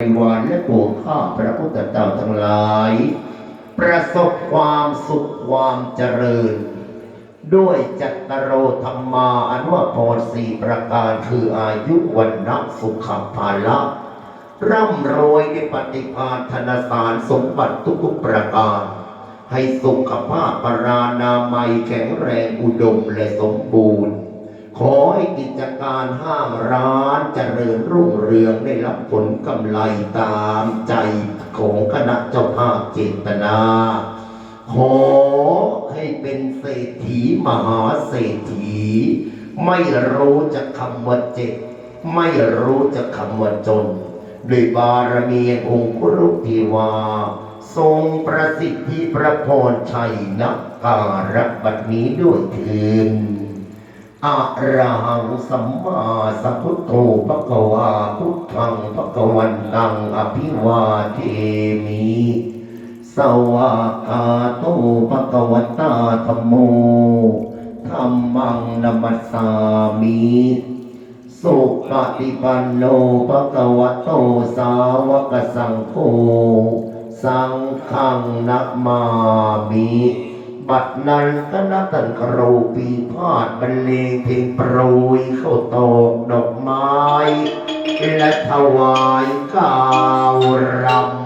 ในวันและปวงข้าพระพุทธเจ้าทั้งหลาย ประสบความสุขความเจริญ ด้วยจัตตโรธรรมาอนุพรสี่ประการคืออายุวันนะสุขภาละร่ำรวยในปฏิภาณธนสารสมบัติทุกๆประการ ให้สุขภาพปรานามัยแข็งแรงอุดมและสมบูรณ์ ขอให้กิจการห้างร้านเจริญรุ่งเรืองได้รับผลกำไรตามใจของคณะเจ้าภาพเจตนา ขอให้เป็นเศรษฐีมหาเศรษฐี ไม่รู้จะคำว่าเจ็บไม่รู้จะคำว่าจนด้วยบารมีองค์รุทีวา ทรงประสิทธิประพรชัยนักการบัดนี้ด้วยเถิน อะระหังสัมมาสัพพุทโธพระวาพุทธังพระวันตังอภิวาเทมิสวากาโตภะคะวตาธัมโมธัมมังนัมสสามิสุปฏิปันโนภะคะวะโตสาวกสังโฆสังฆังนัมามิ บัดนั้นคณะตันกรูปีพาดบรรเลงเพลงโปรยเข้าตอกดอกไม้ และถวายกาวรำ